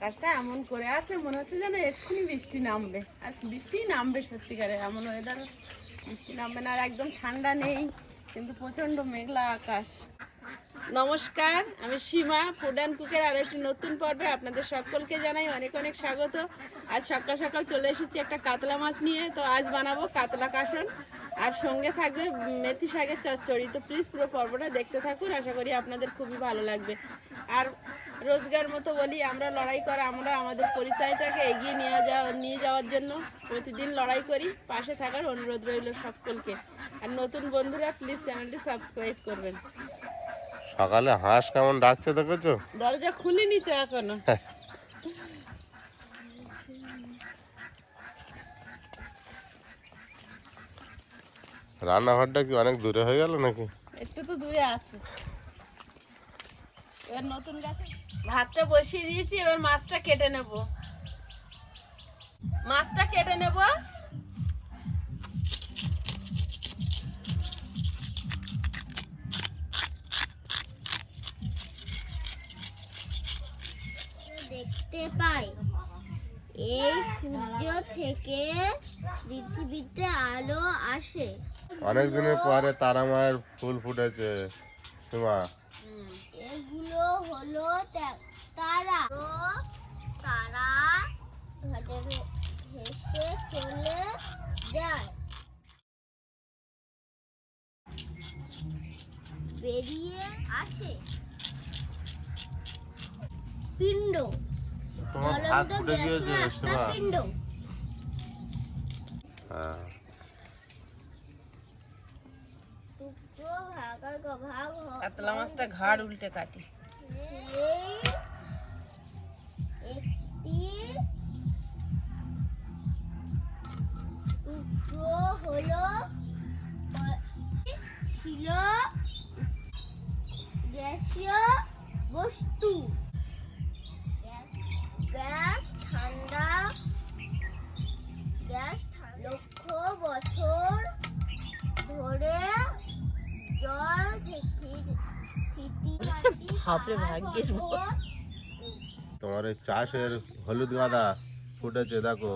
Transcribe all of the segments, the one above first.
আকাশটা এমন করে আছে, মনে হচ্ছে যেন এক্ষুনি বৃষ্টি নামবে। আর বৃষ্টি নামবে সত্যিকারে, এমন ওয়েদার বৃষ্টি নামবে না, আর একদম ঠান্ডা নেই, কিন্তু প্রচণ্ড মেঘলা আকাশ। নমস্কার, আমি সীমা ফুড অ্যান্ড কুকের আর একটি নতুন পর্বে আপনাদের সকলকে জানাই অনেক অনেক স্বাগত। আজ সকাল সকাল চলে এসেছি একটা কাতলা মাছ নিয়ে, তো আজ বানাবো কাতলা কাসন। আর সঙ্গে থাকবে মেথি শাকের চচ্চড়ি। তো প্লিজ পুরো পর্বটা দেখতে থাকুন, আশা করি আপনাদের খুবই ভালো লাগবে। আর রোজগার মতো বলি আমরা লড়াই করা আমরা আমাদের পরিচয়টাকে এগিয়ে নিয়ে যাওয়া নিয়ে যাওয়ার জন্য প্রতিদিন লড়াই করি। পাশে থাকার অনুরোধ রইল সকলকে। আর নতুন বন্ধুরা প্লিজ চ্যানেলটি সাবস্ক্রাইব করবেন। সকালে হাঁস কেমন ডাকছে দেখেছ? দরজা খুলিনি তো এখনও। রান্নাঘরটা কি অনেক দূরে হয়ে গেল নাকি? একটু তো দূরে আছে। এবার নতুন গাছে ভাতটা বসিয়ে দিয়েছি এবার মাছটা কেটে নেব। মাছটা কেটে নেব। দেখতে পাই। এই সূর্য থেকে পৃথিবীতে আলো আসে। অনেক দিনের পরে তারা মায়ের ফুল ফুটেছে সীমা। এগুলো হলো তারা তারা ভেসে চলে যায়। বেরিয়ে আসে। পিণ্ড। জ্বলন্ত ফুটে একটা পিণ্ড। হ্যাঁ। কাতলা মাছটা ঘাড় উল্টে কাটি। একটি টুকরো হলো ছিল গ্যাসীয় বস্তু। গ্যাস- ঠান্ডা গ্যাস লক্ষ বছর ধরে জল থেকে ভাগ্যিস পর্বত তোমার এই চাষের হলুদ গাঁদা ফুটেছে দেখো।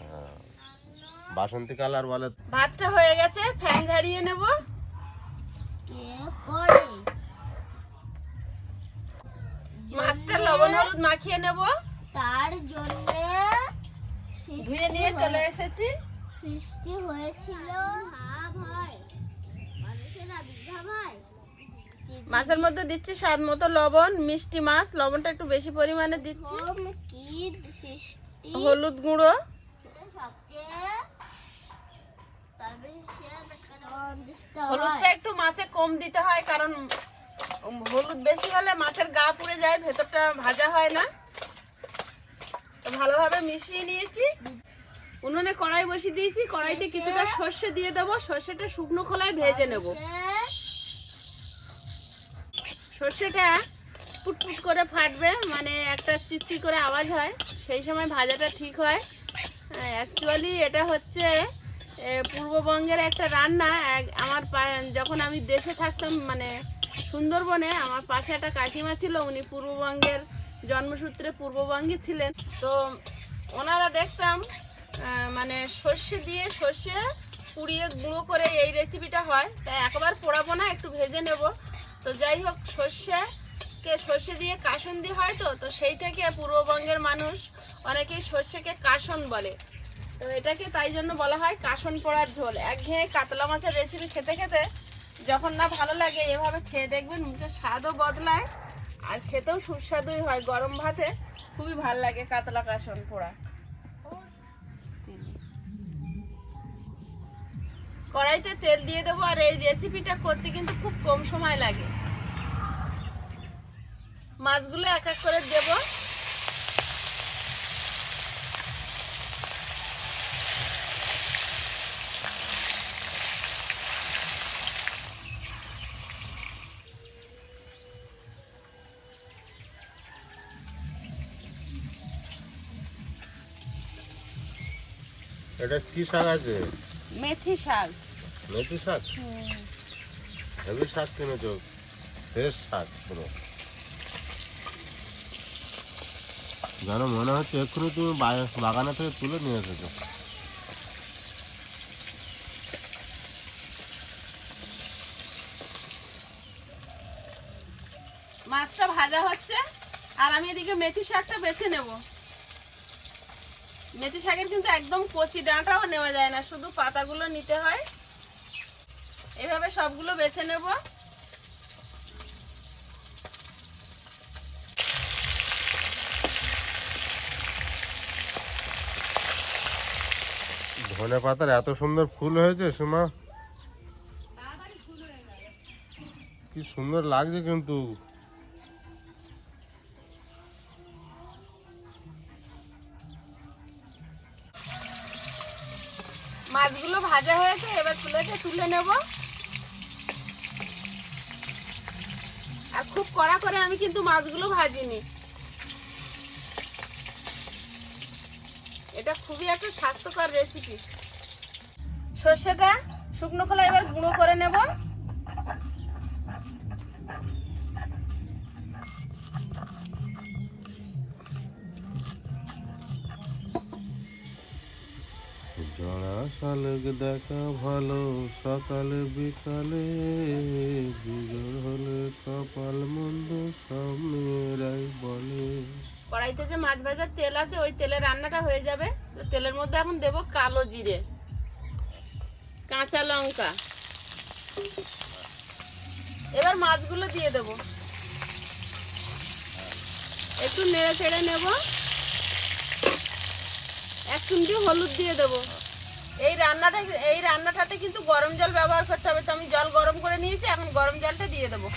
হ্যাঁ। বাসন্তী কালার বলে। ভাতটা হয়ে গেছে ফ্যান ঝাড়িয়ে নেব। মাছটা লবণ হলুদ মাখিয়ে নেব। তার জন্য ধুয়ে নিয়ে চলে এসেছি। সৃষ্টি হয়েছিল ভাব হয় মানুষের আবির্ভাব হয় মাছের মধ্যে দিচ্ছি স্বাদ মতো লবণ মিষ্টি মাছ। লবণটা একটু বেশি পরিমাণে দিচ্ছি। হলুদ গুঁড়ো। হলুদটা একটু মাছে কম দিতে হয় কারণ হলুদ বেশি হলে মাছের গা পুড়ে যায় ভেতরটা ভাজা হয় না। তো ভালোভাবে মিশিয়ে নিয়েছি। উনুনে কড়াই বসিয়ে দিয়েছি। কড়াইতে কিছুটা সর্ষে দিয়ে দেবো। সর্ষেটা শুকনো খোলায় ভেজে নেব। সর্ষেটা ফুটফুট করে ফাটবে মানে একটা চিচি করে আওয়াজ হয়। সেই সময় ভাজাটা ঠিক হয়। অ্যাকচুয়ালি এটা হচ্ছে পূর্ববঙ্গের একটা রান্না। আমার যখন আমি দেশে থাকতাম মানে সুন্দরবনে, আমার পাশে একটা কাকিমা ছিল, উনি পূর্ববঙ্গের জন্মসূত্রে পূর্ববঙ্গে ছিলেন। তো ওনারা দেখতাম মানে সর্ষে দিয়ে সর্ষে পুড়িয়ে গুঁড়ো করে এই রেসিপিটা হয়। তাই একবার পোড়াবো না, একটু ভেজে নেব। তো যাই হোক সর্ষে দিয়ে কাসন দিয়ে হয় তো তো সেই থেকে পূর্ববঙ্গের মানুষ অনেকেই সর্ষেকে কাসন বলে। তো এটাকে তাই জন্য বলা হয় কাসন পোড়ার ঝোল। একঘেয়ে কাতলা মাছের রেসিপি খেতে খেতে যখন না ভালো লাগে, এভাবে খেয়ে দেখবেন মুখের স্বাদও বদলায় আর খেতেও সুস্বাদুই হয়। গরম ভাতে খুবই ভালো লাগে কাতলা কাসন পোড়া। কড়াইতে তেল দিয়ে দেবো আর এই রেসিপিটা করতে কিন্তু খুব কম সময় লাগে। মাছগুলো এক এক করে দেবো। এটা কি শাক আছে? মেথি শাক। মেথি শাক? হেভি শাক কিনেছো। ফ্রেশ শাক পুরো। যেন মনে হচ্ছে এক্ষুনি তুমি বাগানে থেকে তুলে নিয়ে এসেছ। মাছটা ভাজা হচ্ছে, আর আমি এদিকে মেথি শাকটা বেছে নেব। মেথি শাকের কিন্তু একদম কচি ডাঁটাও নেওয়া যায় না, শুধু পাতাগুলো নিতে হয়। এভাবে সবগুলো বেছে নেব। ধনে পাতার এত সুন্দর ফুল হয়েছে, সুমা। কি সুন্দর লাগছে কিন্তু। মাছগুলো ভাজা হয়েছে, এবার প্লেটে তুলে নেব। আর খুব কড়া করে আমি কিন্তু মাছগুলো ভাজিনি। এটা খুবই একটা স্বাস্থ্যকর রেসিপি সর্ষেটা শুকনো খোলা এবার গুঁড়ো করে নেব। জড়া শালক দেখা ভালো, সকালে বিকালে বিজয় হলে কপাল মন্দ মেয়েরাই বলে। কড়াইতে যে মাছ ভাজার তেল আছে, ওই তেলে রান্নাটা হয়ে যাবে। তো তেলের মধ্যে এখন দেব কালো জিরে, কাঁচা লঙ্কা। এবার মাছগুলো দিয়ে দেব। একটু নেড়ে চেড়ে নেব। এক চিমটি হলুদ দিয়ে দেব। এই রান্নাটা, এই রান্নাটাতে কিন্তু গরম জল ব্যবহার করতে হবে। তো আমি জল গরম করে নিয়েছি, এখন গরম জলটা দিয়ে দেবো।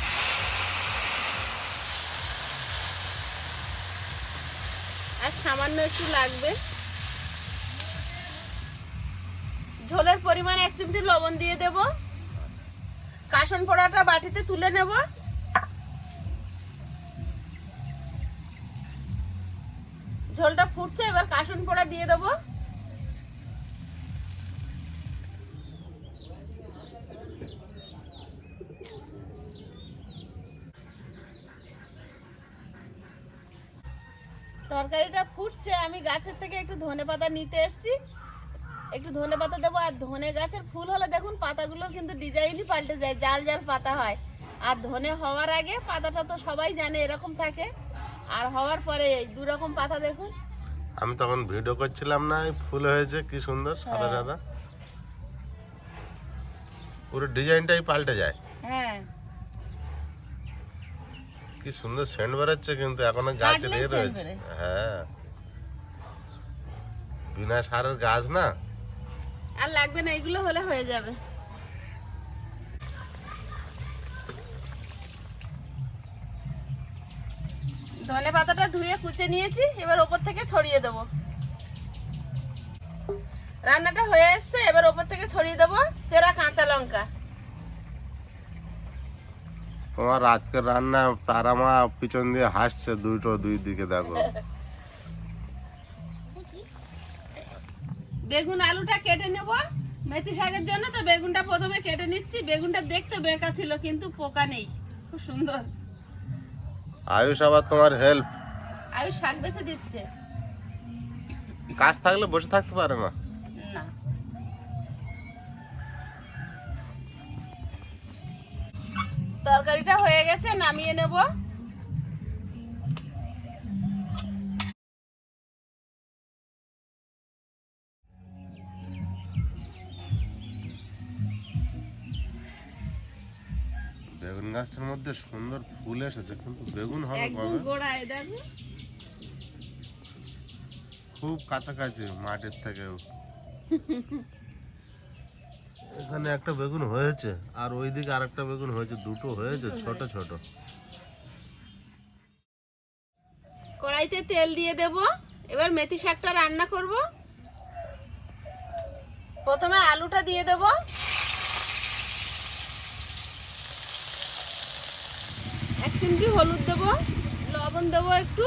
আর সামান্য একটু লাগবে। ঝোলের পরিমাণ এক চিমটি লবণ দিয়ে দেব। কাসন পোড়াটা বাটিতে তুলে নেব। ঝোলটা ফুটছে, এবার কাসন পোড়া দিয়ে দেব। তরকারিটা ফুটছে আমি গাছের থেকে একটু ধনে পাতা নিতে এসেছি। একটু ধনে পাতা দেবো আর ধনে গাছের ফুল হলে দেখুন পাতাগুলোর কিন্তু ডিজাইনই পাল্টে যায় জাল জাল পাতা হয়। আর ধনে হওয়ার আগে পাতাটা তো সবাই জানে এরকম থাকে আর হওয়ার পরে এই দু রকম পাতা দেখুন। আমি তখন ভিডিও করছিলাম না ফুল হয়েছে কি সুন্দর সাদা সাদা। পুরো ডিজাইনটাই পাল্টে যায়। হ্যাঁ। কি সুন্দর সেন্ট বেরোচ্ছে কিন্তু এখনও গাছে কাটলেই রয়েছে। হ্যাঁ। বিনা সারের গাছ না? আর লাগবে না এগুলো হলে হয়ে যাবে। ধনে পাতাটা ধুয়ে কুচে নিয়েছি এবার ওপর থেকে ছড়িয়ে দেবো। রান্নাটা হয়ে এসছে এবার ওপর থেকে ছড়িয়ে দেবো চেরা কাঁচা লঙ্কা। তোমার আজকের রান্না তারা মা পিছন দিয়ে হাসছে দুটো দুই দিকে দেখো। বেগুন আলুটা কেটে নেব। মেথি শাকের জন্য তো বেগুনটা প্রথমে কেটে নিচ্ছি। বেগুনটা দেখতে বেকা ছিল কিন্তু পোকা নেই। খুব সুন্দর। আয়ুষ আবার তোমার হেল্প আয়ুষ শাক বেছে দিচ্ছে। কাজ থাকলে বসে থাকতে পারে না না। তরকারিটা হয়ে গেছে নামিয়ে নেব। বেগুন গাছটার মধ্যে সুন্দর ফুল এসেছে কিন্তু বেগুন হবে কবে? গোড়ায় দেখো। খুব কাছাকাছি মাঠের থেকেও। এখানে একটা বেগুন হয়েছে, আর ওইদিকে আরেকটা বেগুন হয়েছে, দুটো হয়েছে, ছোট ছোট। কড়াইতে তেল দিয়ে দেব, এবার মেথি শাকটা রান্না করব। প্রথমে আলুটা দিয়ে দেব। এক চিমটি হলুদ দেব, লবণ দেব একটু।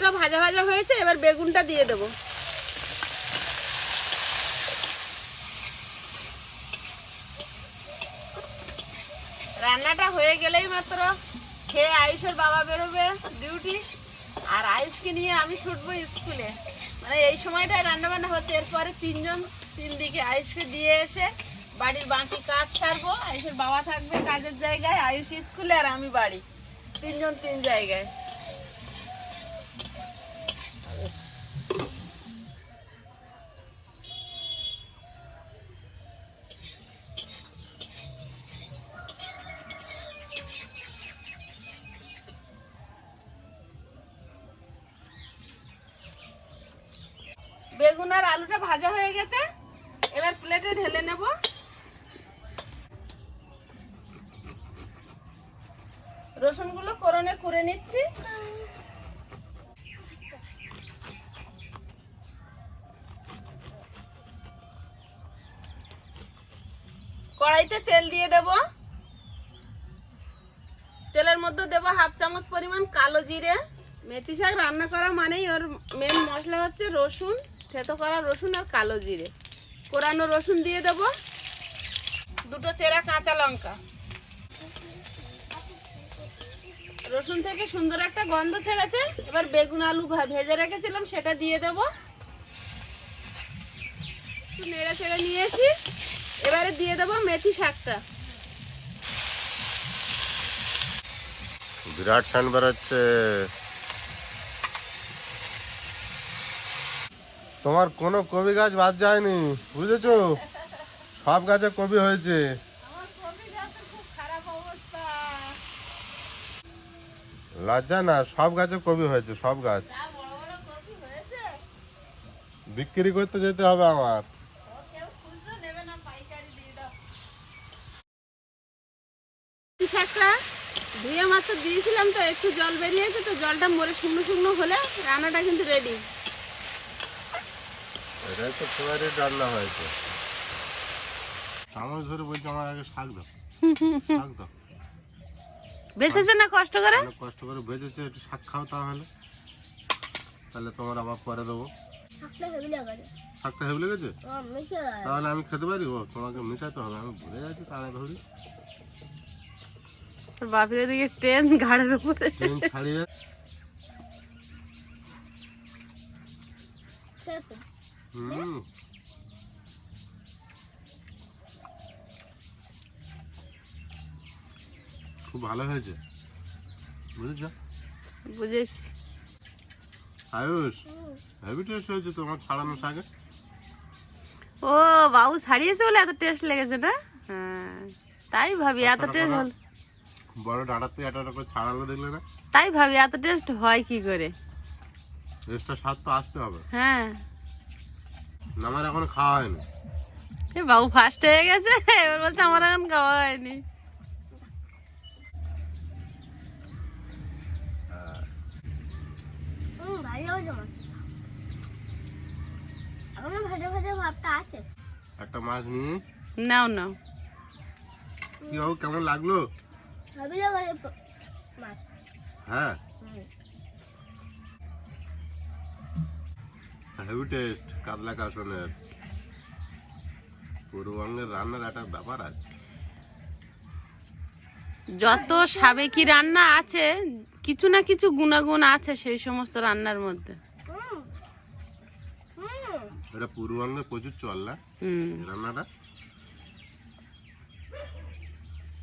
আলুটা ভাজা ভাজা হয়েছে, এবার বেগুনটা দিয়ে দেবো। রান্নাটা হয়ে গেলেই মাত্র খেয়ে আয়ুষের বাবা বেরোবে ডিউটি আর আয়ুষকে নিয়ে আমি ছুটবো স্কুলে। মানে এই সময়টায় রান্না বান্না হচ্ছে, এরপরে তিনজন, তিন দিকে আয়ুষকে দিয়ে এসে বাড়ির বাকি কাজ সারবো। আয়ুষের বাবা থাকবে কাজের জায়গায়, আয়ুষ স্কুলে আর আমি বাড়ি। তিনজন, তিন জায়গায়। বেগুন আর আলুটা ভাজা হয়ে গেছে। এবার প্লেটে ঢেলে নেব। রসুনগুলো করনে করে নিচ্ছি। কড়াইতে তেল দিয়ে দেব। তেলের মধ্যে দেব হাফ চামচ পরিমাণ কালো জিরে। মেথি শাক রান্না করা মানেই ওর মেন মশলা হচ্ছে রসুন। থেতো করা রসুন আর কালো জিরে। কোরানো রসুন দিয়ে দেব। দুটো চেরা কাঁচা লঙ্কা। রসুন থেকে সুন্দর একটা গন্ধ ছেড়েছে। এবার বেগুন আলু ভেজে রেখেছিলাম, সেটা দিয়ে দেব। নেড়ে ছেড়ে নিয়েছি। এবারে দিয়ে দেবো মেথি শাকটা। বিরাট ফ্যান বেরোচ্ছে। তোমার কোনো কবি গাছ বাদ যায়নি বুঝেছ? সব গাছে কবি হয়েছে। আমার কবি গাছের খুব খারাপ অবস্থা। লজ্জা না সব গাছে কবি হয়েছে সব গাছ। যা বড় বড় কপি হয়েছে। বিক্রি করতে যেতে হবে আমার। শাকটা ধুয়ে মাত্র দিয়েছিলাম তো একটু জল বেরিয়েছে তো জলটা মরে শুকনো শুকনো হলে রান্নাটা কিন্তু রেডি এটাই তো ফেভারিট রান্না হয়েছে। চামচ ধরে বলছি আমার আগে শাক দাও। শাক দাও। বেঁচেছে না কষ্ট করে? কষ্ট করে ভেজেছে একটু শাক খাও তাহলে। তাহলে তোমার আবার পরে দেবো। শাকটা হেবলে গেছে। তাহলে আমি খেতে পারি? ও তোমাকে মিশাতে হবে আমি ভুলে যাচ্ছি তাড়া ধরি তোর বাপের দিকে ট্রেন ঘাড়ের উপরে। ট্রেন ছাড়িয়ে খেতে হুম। খুব ভালো হয়েছে। বুঝেছ? বুঝেছি। আয়ুষ হেভি টেস্ট হয়েছে তোমার ছাড়ানো শাকে ও বাবু ছাড়িয়েছে বলে এত টেস্ট লেগেছে না? হ্যাঁ তাই ভাবি এত টেস্ট হল বড় ডাঁটার থেকে একটা করে ছাড়ালো দেখলে না? তাই ভাবি এত টেস্ট হয় কি করে? টেস্টটা স্বাদ তো আসতে হবে। হ্যাঁ। আমার এখন খাওয়া হয়নি। এ বাবু ফার্স্ট হয়ে গেছে এবার বলছে আমার এখন খাওয়া হয়নি। একটা মাছ নিয়ে? নাও নাও। কি হোক কেমন লাগল? হ্যাঁ। হেভি টেস্ট কাতলা কাসনের পূর্ববঙ্গের রান্নার একটা ব্যাপার আছে। যত সাবেকি রান্না আছে কিছু না কিছু গুণাগুণ আছে সেই সমস্ত রান্নার মধ্যে। এটা পূর্ববঙ্গে প্রচুর চল না? রান্নাটা এ, আমি বাবুর কথা ভুলে যাচ্ছি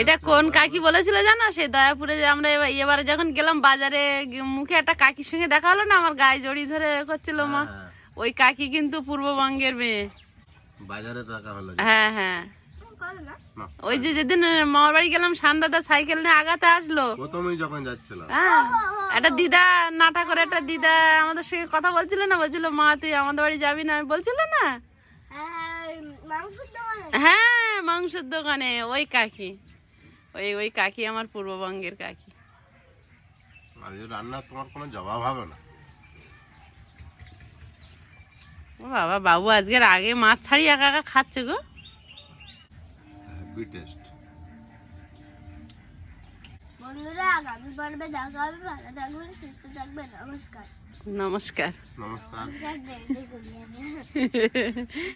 এটা কোন কাকি বলেছিল জানো? সেই দয়াপুরে যে আমরা এবার এবারে যখন গেলাম বাজারে মুখে একটা কাকির সঙ্গে দেখা হলো না? আমার গায়ে জড়ি ধরে এ করছিল মা। হ্যাঁ, ওই কাকি কিন্তু পূর্ববঙ্গের মেয়ে। বাজারে টাকা হলো হ্যাঁ হ্যাঁ। ওই যে যেদিন মামার বাড়ি গেলাম সান্দাদা সাইকেল নিয়ে আগাতে আসলো। প্রথমেই যখন যাচ্ছিলাম। হ্যাঁ। একটা দিদা নাটা করে একটা দিদা আমাদের সঙ্গে কথা বলছিল না? বলছিল মা তুই আমাদের বাড়ি যাবি না? আমি বলছিল না। হ্যাঁ মাংসের দোকানে ওই কাকি। ওই ওই কাকি আমার পূর্ববঙ্গের কাকি। আর রান্না তোমার কোনো জবাব হবে না। ও বাবা বাবু আজকের আগে মাছ ছাড়ি একা একা খাচ্ছে গো। টেস্ট বন্ধুরা আগামী পর্বে দেখা হবে। ভালো থাকবেন সুস্থ থাকবেন। নমস্কার। নমস্কার। নমস্কার।